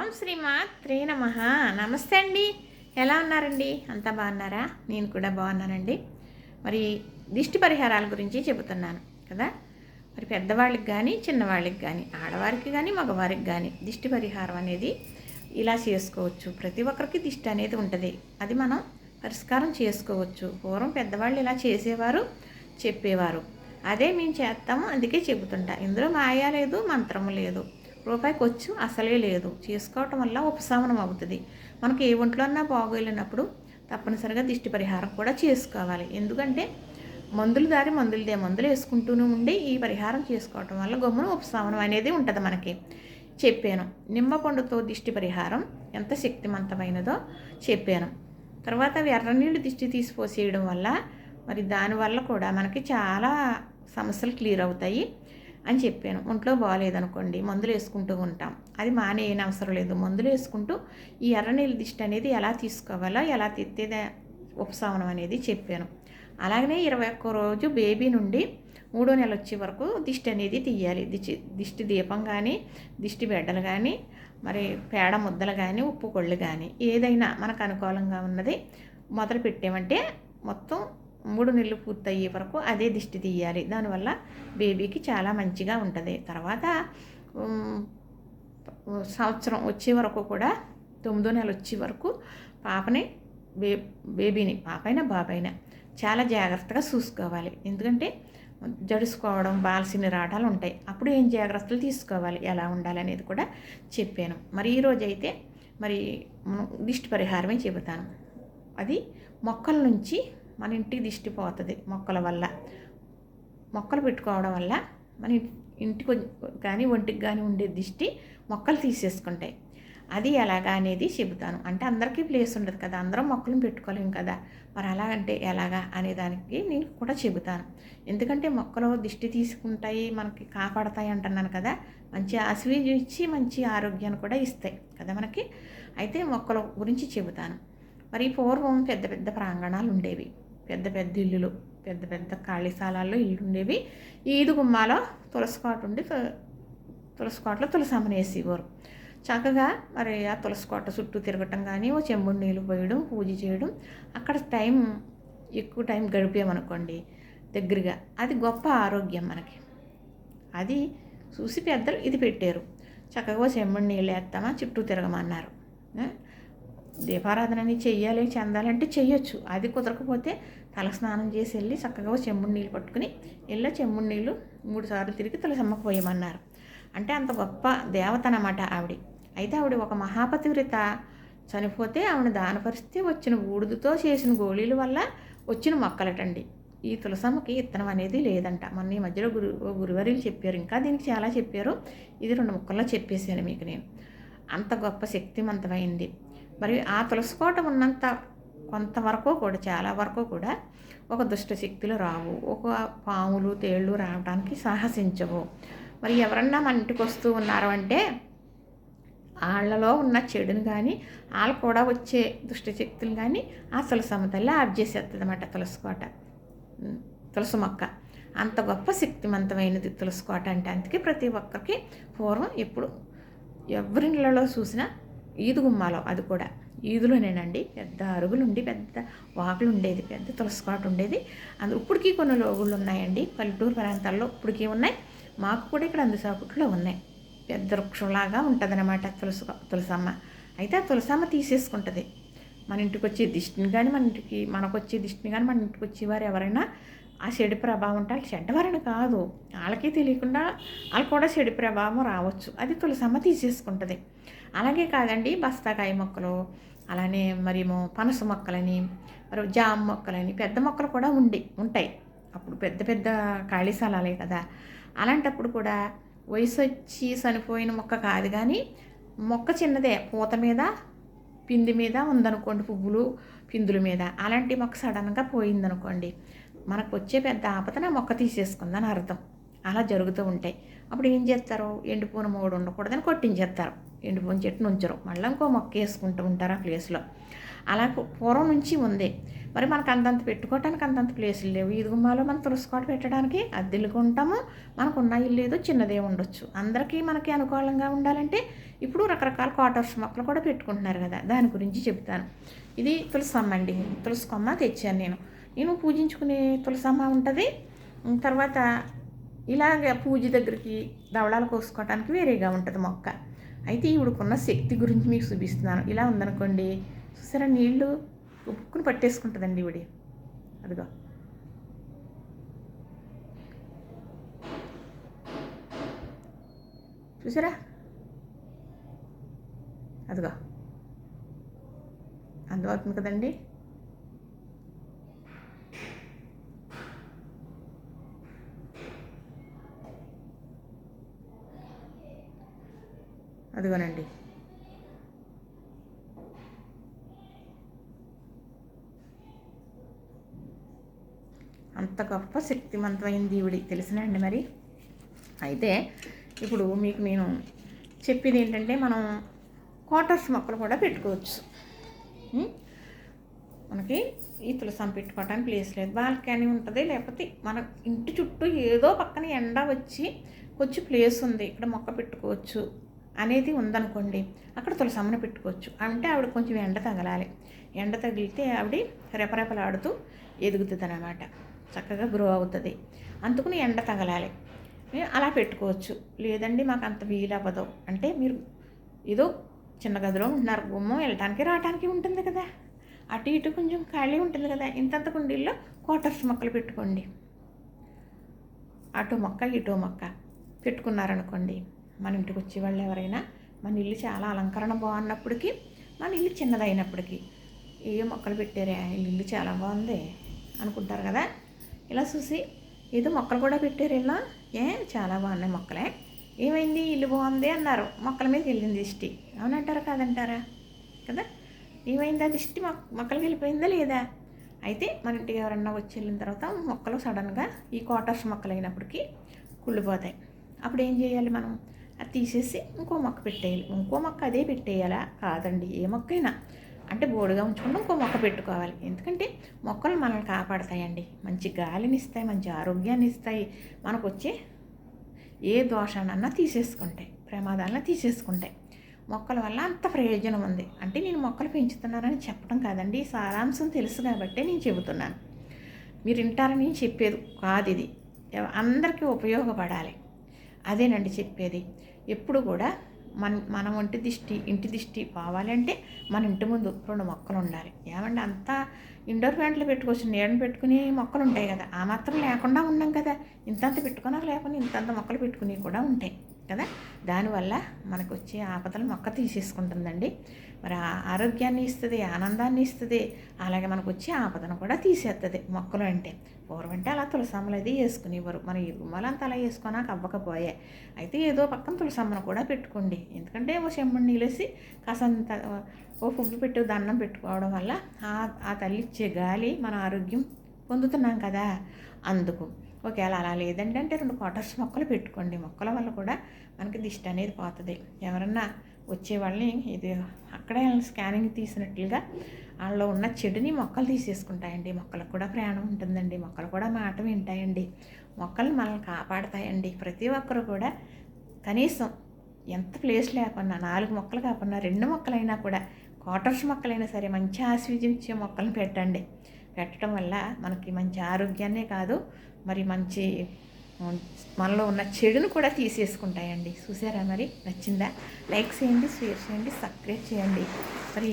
ఓం శ్రీమాత్రే నమ. నమస్తే అండి. ఎలా ఉన్నారండి? అంతా బాగున్నారా? నేను కూడా బాగున్నానండి. మరి దిష్టి పరిహారాల గురించి చెబుతున్నాను కదా? మరి పెద్దవాళ్ళకి కానీ చిన్నవాళ్ళకి కానీ ఆడవారికి కానీ మగవారికి కానీ దిష్టి పరిహారం అనేది ఇలా చేసుకోవచ్చు. ప్రతి ఒక్కరికి దిష్టి అనేది ఉంటుంది. అది మనం పరిష్కారం చేసుకోవచ్చు. పూర్వం పెద్దవాళ్ళు ఇలా చేసేవారు చెప్పేవారు. అదే మేము చేస్తాము అందుకే చెబుతుంటా. ఇందులో మాయా లేదు మంత్రము లేదు. రూపాయి ఖర్చు అసలే లేదు. చేసుకోవటం వల్ల ఉపశమనం అవుతుంది. మనకి ఏ ఒంట్లో అన్నా బాగోలేనప్పుడు తప్పనిసరిగా దిష్టి పరిహారం కూడా చేసుకోవాలి. ఎందుకంటే మందులు దారి మందులదే. మందులు వేసుకుంటూనే ఉండి ఈ పరిహారం చేసుకోవటం వల్ల గమ్మున ఉపశమనం అనేది ఉంటుంది మనకి. చెప్పాను. నిమ్మ పండుతో దిష్టి పరిహారం ఎంత శక్తివంతమైనదో చెప్పాను. తర్వాత ఎర్రనీళ్ళు ఎర్ర నీళ్ళు దిష్టి తీసిపోసేయడం వల్ల మరి దానివల్ల కూడా మనకి చాలా సమస్యలు క్లియర్ అవుతాయి. అని చెప్పాను. ఒంట్లో బాగాలేదనుకోండి మందులు వేసుకుంటూ ఉంటాం. అది మానేయని అవసరం లేదు. మందులు వేసుకుంటూ ఈ ఎర్రనీళ్ళ దిష్టి అనేది ఎలా తీసుకోవాలో ఎలా తెత్తేదే ఉపశమనం అనేది చెప్పాను. అలాగనే ఇరవై ఒక్క రోజు బేబీ నుండి మూడో నెల వచ్చే వరకు దిష్టి అనేది తీయాలి. దిష్టి దిష్టి దీపం కానీ దిష్టి బిడ్డలు కానీ మరి పేడ ముద్దలు కానీ ఉప్పు కొళ్ళు కానీ ఏదైనా మనకు అనుకూలంగా ఉన్నది మొదలు పెట్టామంటే మొత్తం మూడు నెలలు పూర్తయ్యే వరకు అదే దిష్టి తీయాలి. దానివల్ల బేబీకి చాలా మంచిగా ఉంటుంది. తర్వాత సంవత్సరం వచ్చే వరకు కూడా తొమ్మిదో నెల వచ్చే వరకు పాపని బే బేబీని పాపైనా బాబైనా చాలా జాగ్రత్తగా చూసుకోవాలి. ఎందుకంటే జడుసుకోవడం బాల్సిన రావడాలు ఉంటాయి. అప్పుడు ఏం జాగ్రత్తలు తీసుకోవాలి? ఎలా ఉండాలి అనేది కూడా చెప్పాను. మరి ఈరోజు అయితే మరి దిష్టి పరిహారమే చెబుతాను. అది మొక్కల నుంచి మన ఇంటికి దిష్టి పోతుంది మొక్కల వల్ల. మొక్కలు పెట్టుకోవడం వల్ల మన ఇంటి- ఇంటికి కానీ ఒంటికి కానీ ఉండే దిష్టి మొక్కలు తీసేసుకుంటాయి. అది ఎలాగా అనేది చెబుతాను. అంటే అందరికీ ప్లేస్ ఉండదు కదా అందరం మొక్కలను పెట్టుకోలేం కదా. మరి అలాగంటే ఎలాగా అనే దానికి నేను కూడా చెబుతాను. ఎందుకంటే మొక్కలు దిష్టి తీసుకుంటాయి మనకి కాపాడతాయి అంటున్నాను కదా. మంచి ఆశీర్వాదం ఇచ్చి మంచి ఆరోగ్యాన్ని కూడా ఇస్తాయి కదా మనకి. అయితే మొక్కల గురించి చెబుతాను. మరి పూర్వం పెద్ద పెద్ద ప్రాంగణాలు ఉండేవి. పెద్ద పెద్ద ఇల్లులు పెద్ద పెద్ద ఖాళీ స్థలాల్లో ఇల్లు ఉండేవి ఈదు గుమ్మాలో తులసి కోట ఉండి తు- తులసి కోటలో తులసమ్మని వేసేవారు. చక్కగా మరి ఆ తులసి కోట చుట్టూ తిరగటం కానీ ఓ చెంబుడు నీళ్ళు పోయడం పూజ చేయడం అక్కడ టైం ఎక్కువ టైం గడిపామనుకోండి దగ్గరగా. అది గొప్ప ఆరోగ్యం మనకి. అది చూసి పెద్దలు ఇది పెట్టారు. చక్కగా చెమ్మడి నీళ్ళు వేస్తామా చుట్టూ తిరగమన్నారు. దీపారాధనని దీపారాధన అని చెయ్యాలి చెందాలంటే చెయ్యొచ్చు. అది కుదరకపోతే తల స్నానం చేసి వెళ్ళి చక్కగా చెమ్ముడు నీళ్ళు పట్టుకుని వెళ్ళి చెమ్ముడి నీళ్ళు మూడు సార్లు తిరిగి తులసమ్మకు పోయమన్నారు. అంటే అంత గొప్ప దేవత అన్నమాట ఆవిడ. అయితే ఆవిడ ఒక మహాపతివ్రత. చనిపోతే ఆవిడ దానపరిస్తే వచ్చిన బూడిదతో చేసిన గోళీల వల్ల వచ్చిన మొక్కలటండి. ఈ తులసమ్మకి ఇత్తనం అనేది లేదంట. మొన్న ఈ మధ్యలో గురు గురువారీలు చెప్పారు. ఇంకా దీనికి చాలా చెప్పారు. ఇది రెండు ముక్కల్లో చెప్పేశాను మీకు నేను. అంత గొప్ప శక్తివంతమైంది మరి ఆ తులసుకోవటం ఉన్నంత కొంతవరకు కూడా చాలా వరకు కూడా ఒక దుష్ట శక్తులు రావు. ఒక పాములు తేళ్ళు రావడానికి సాహసించవు. మరి ఎవరన్నా మన ఇంటికి వస్తూ ఉన్నారు అంటే వాళ్ళలో ఉన్న చెడుని కానీ వాళ్ళు కూడా వచ్చే దుష్ట శక్తులు కానీ ఆ తులసమ్మ తల్లి ఆఫ్ చేసేస్తుంది అన్నమాట తులసికోట తులసి మొక్క. అంత గొప్ప శక్తివంతమైనది తులసికోట అంటే అందుకే ప్రతి ఒక్కరికి పూర్వం ఎప్పుడు ఎవరిళ్ళలో చూసినా ఈదు గుమ్మాలో అది కూడా. ఈదులోనేనండి పెద్ద అరుగులు ఉండి పెద్ద వాకులు ఉండేది పెద్ద తులసికోట ఉండేది అందు ఇప్పటికీ కొన్ని లోగుళ్ళు ఉన్నాయండి పల్లెటూరు ప్రాంతాల్లో ఇప్పటికీ ఉన్నాయి. మాకు కూడా ఇక్కడ అందుసాపుట్లో ఉన్నాయి. పెద్ద వృక్షంలాగా ఉంటుందన్నమాట తులసి తులసమ్మ. అయితే ఆ తులసమ్మ తీసేసుకుంటుంది. మన ఇంటికి వచ్చే దిష్టిని కానీ మన ఇంటికి మనకు వచ్చే దిష్టిని కానీ మన ఇంటికి వచ్చేవారు ఎవరైనా ఆ చెడు ప్రభావం అంటే వాళ్ళు చెడ్డవారని కాదు. వాళ్ళకి తెలియకుండా వాళ్ళు కూడా చెడు ప్రభావం రావచ్చు. అది తులసమ్మ తీసేసుకుంటుంది. అలాగే కాదండి బస్తాకాయ మొక్కలు అలానే మరేమో పనస మొక్కలని మరి జామ మొక్కలని పెద్ద మొక్కలు కూడా ఉండి ఉంటాయి. అప్పుడు పెద్ద పెద్ద ఖాళీ స్థలాలే కదా. అలాంటప్పుడు కూడా వయసు వచ్చి చనిపోయిన మొక్క కాదు కానీ మొక్క చిన్నదే పూత మీద పిండి మీద ఉందనుకోండి పువ్వులు పిందుల మీద. అలాంటి మొక్క సడన్గా పోయిందనుకోండి మనకు వచ్చే పెద్ద ఆపదన మొక్క తీసేసుకుందని అర్థం. అలా జరుగుతూ ఉంటాయి. అప్పుడు ఏం చేస్తారు? ఎండిపోయిన మూడు ఉండకూడదని కొట్టించేస్తారు. ఎండిపోయిన చెట్టును ఉంచరు. మళ్ళీ ఇంకో మొక్క వేసుకుంటూ ఉంటారు ఆ ప్లేస్లో. అలా పూర్వం నుంచి ఉంది. మరి మనకు అంతంత పెట్టుకోవటానికి అంతంత ప్లేసులు లేవు. ఈ గుమ్మాలో మనం తులసికోట పెట్టడానికి అద్దెలకు ఉంటాము. మనకున్న ఇల్లు ఏదో చిన్నదే ఉండొచ్చు. అందరికీ మనకి అనుకూలంగా ఉండాలంటే ఇప్పుడు రకరకాల క్వార్టర్స్ మొక్కలు కూడా పెట్టుకుంటున్నారు కదా. దాని గురించి చెప్తాను ఇది తులసమ్మ అండి. తులసి కొమ్మ తెచ్చాను నేను. నేను పూజించుకునే తులసమ్మ ఉంటుంది. తర్వాత ఇలాగ పూజ దగ్గరికి దవడాలు కోసుకోవటానికి వేరేగా ఉంటుంది మొక్క. అయితే ఈవిడకున్న శక్తి గురించి మీకు చూపిస్తున్నాను. ఇలా ఉందనుకోండి. చూసారా నీళ్ళు ఉప్పుకుని పట్టేసుకుంటుందండి ఇవిడి అదిగో. చూసారా? అదిగో. అందువవుతుంది కదండి. అదిగోనండి. అంత గొప్ప శక్తివంతమైన దేవుడి తెలిసినండి మరి? అయితే ఇప్పుడు మీకు నేను చెప్పేది ఏంటంటే మనం క్వార్టర్స్ మొక్కలు కూడా పెట్టుకోవచ్చు. మనకి ఈ తులసం పెట్టుకోవడానికి ప్లేస్ లేదు. బాల్కనీ ఉంటుంది లేకపోతే మన ఇంటి చుట్టూ ఏదో పక్కన ఎండ వచ్చి కొంచెం ప్లేస్ ఉంది. ఇక్కడ మొక్క పెట్టుకోవచ్చు. అనేది ఉందనుకోండి అక్కడ తులసమ్మను పెట్టుకోవచ్చు. అంటే ఆవిడ కొంచెం ఎండ తగలాలి. ఎండ తగిలితే ఆవిడ రెపరెపలాడుతూ ఎదుగుతుంది అన్నమాట చక్కగా గ్రో అవుతుంది. అందుకుని ఎండ తగలాలి. అలా పెట్టుకోవచ్చు. లేదండి మాకు అంత వీలు అవ్వదు అంటే మీరు ఏదో చిన్న గదిలో ఉంటున్నారు గుమ్మం వెళ్ళటానికి రావటానికి ఉంటుంది కదా. అటు ఇటు కొంచెం ఖాళీ ఉంటుంది కదా. ఇంతంత కుండీల్లో క్వార్టర్స్ మొక్కలు పెట్టుకోండి. అటు మొక్క ఇటు మొక్క పెట్టుకున్నారనుకోండి మన ఇంటికి వచ్చే వాళ్ళు ఎవరైనా మన ఇల్లు చాలా అలంకరణ బాగున్నప్పటికీ మన ఇల్లు చిన్నదైనప్పటికీ ఏ మొక్కలు పెట్టారే ఇల్లు చాలా బాగుంది అనుకుంటారు కదా. ఇలా చూసి ఏదో మొక్కలు కూడా పెట్టారు ఇలా ఏ చాలా బాగున్నాయి మొక్కలే. ఏమైంది? ఇల్లు బాగుంది అన్నారు. మొక్కల మీద వెళ్ళింది దిష్టి. అవునంటారా కాదంటారా? కదా. ఏమైంది ఆ దిష్టి? మొక్క మొక్కలకి వెళ్ళిపోయిందా లేదా? అయితే మన ఇంటికి ఎవరన్నా వచ్చి వెళ్ళిన తర్వాత మొక్కలు సడన్గా ఈ క్వార్టర్స్ మొక్కలు అయినప్పటికీ కుళ్ళిపోతాయి. అప్పుడు ఏం చేయాలి మనం? అది తీసేసి ఇంకో మొక్క పెట్టేయాలి. ఇంకో మొక్క అదే పెట్టేయాలా? కాదండి ఏ మొక్క అయినా అంటే బోడుగా ఉంచుకుంటే ఇంకో మొక్క పెట్టుకోవాలి. ఎందుకంటే మొక్కలు మనల్ని కాపాడతాయండి. మంచి గాలిని ఇస్తాయి మంచి ఆరోగ్యాన్ని ఇస్తాయి. మనకు వచ్చే ఏ దోషానన్నా తీసేసుకుంటాయి. ప్రమాదాలన్నా తీసేసుకుంటాయి. మొక్కల వల్ల అంత ప్రయోజనం ఉంది. అంటే నేను మొక్కలు పెంచుతున్నానని చెప్పడం కాదండి. సారాంశం తెలుసు కాబట్టి నేను చెబుతున్నాను. మీరు వింటారని చెప్పేది కాదు ఇది. అందరికీ ఉపయోగపడాలి. అదేనండి చెప్పేది. ఎప్పుడు కూడా మన మన ఒంటి దిష్టి ఇంటి దిష్టి పోవాలంటే మన ఇంటి ముందు రెండు మొక్కలు ఉండాలి. ఏమంటే అంతా ఇండోర్ ప్లాంట్లు పెట్టుకోవచ్చు నీడని పెట్టుకుని మొక్కలు ఉంటాయి కదా. ఆ మాత్రం లేకుండా ఉన్నాం కదా. ఇంతంత పెట్టుకున్నారు లేకుండా ఇంతంత మొక్కలు పెట్టుకుని కూడా ఉంటాయి. కదా? దానివల్ల మనకు వచ్చే ఆపదలు మొక్క తీసేసుకుంటుందండి. మరి ఆరోగ్యాన్ని ఇస్తుంది ఆనందాన్ని ఇస్తుంది అలాగే మనకు వచ్చే ఆపదను కూడా తీసేస్తుంది మొక్కలు అంటే. పూర్వం అంటే అలా తులసమ్మలు అది వేసుకునేవారు. మన ఈ గుమ్మలంతా అలా వేసుకున్నాక అవ్వకపోయే. అయితే ఏదో పక్కన తులసమ్మను కూడా పెట్టుకోండి. ఎందుకంటే ఓ చెమ్మడి నీళ్ళేసి కాసంత ఓ పువ్వు పెట్టి దండం పెట్టుకోవడం వల్ల ఆ ఆ తల్లి ఇచ్చే గాలి మన ఆరోగ్యం పొందుతున్నాం కదా. అందుకు ఒకవేళ అలా లేదండి అంటే రెండు క్వార్టర్స్ మొక్కలు పెట్టుకోండి. మొక్కల వల్ల కూడా మనకి దిష్టి అనేది పోతుంది. ఎవరన్నా వచ్చే వాళ్ళని ఇది అక్కడే స్కానింగ్ తీసినట్లుగా వాళ్ళలో ఉన్న చెడుని మొక్కలు తీసేసుకుంటాయండి. మొక్కలకు కూడా ప్రాణం ఉంటుందండి. మొక్కలు కూడా మాట వింటాయండి. మొక్కలు మనల్ని కాపాడతాయండి. ప్రతి ఒక్కరు కూడా కనీసం ఎంత ప్లేస్ లేకున్నా నాలుగు మొక్కలు కాకుండా రెండు మొక్కలైనా కూడా క్వార్టర్స్ మొక్కలైనా సరే మంచి ఆస్వాదించే మొక్కలను పెట్టండి. పెట్టడం వల్ల మనకి మంచి ఆరోగ్యాన్నే కాదు మరి మంచి మనలో ఉన్న చెడును కూడా తీసేసుకుంటాయండి. చూసారా మరి? నచ్చిందా? లైక్ చేయండి షేర్ చేయండి సబ్స్క్రైబ్ చేయండి. మరి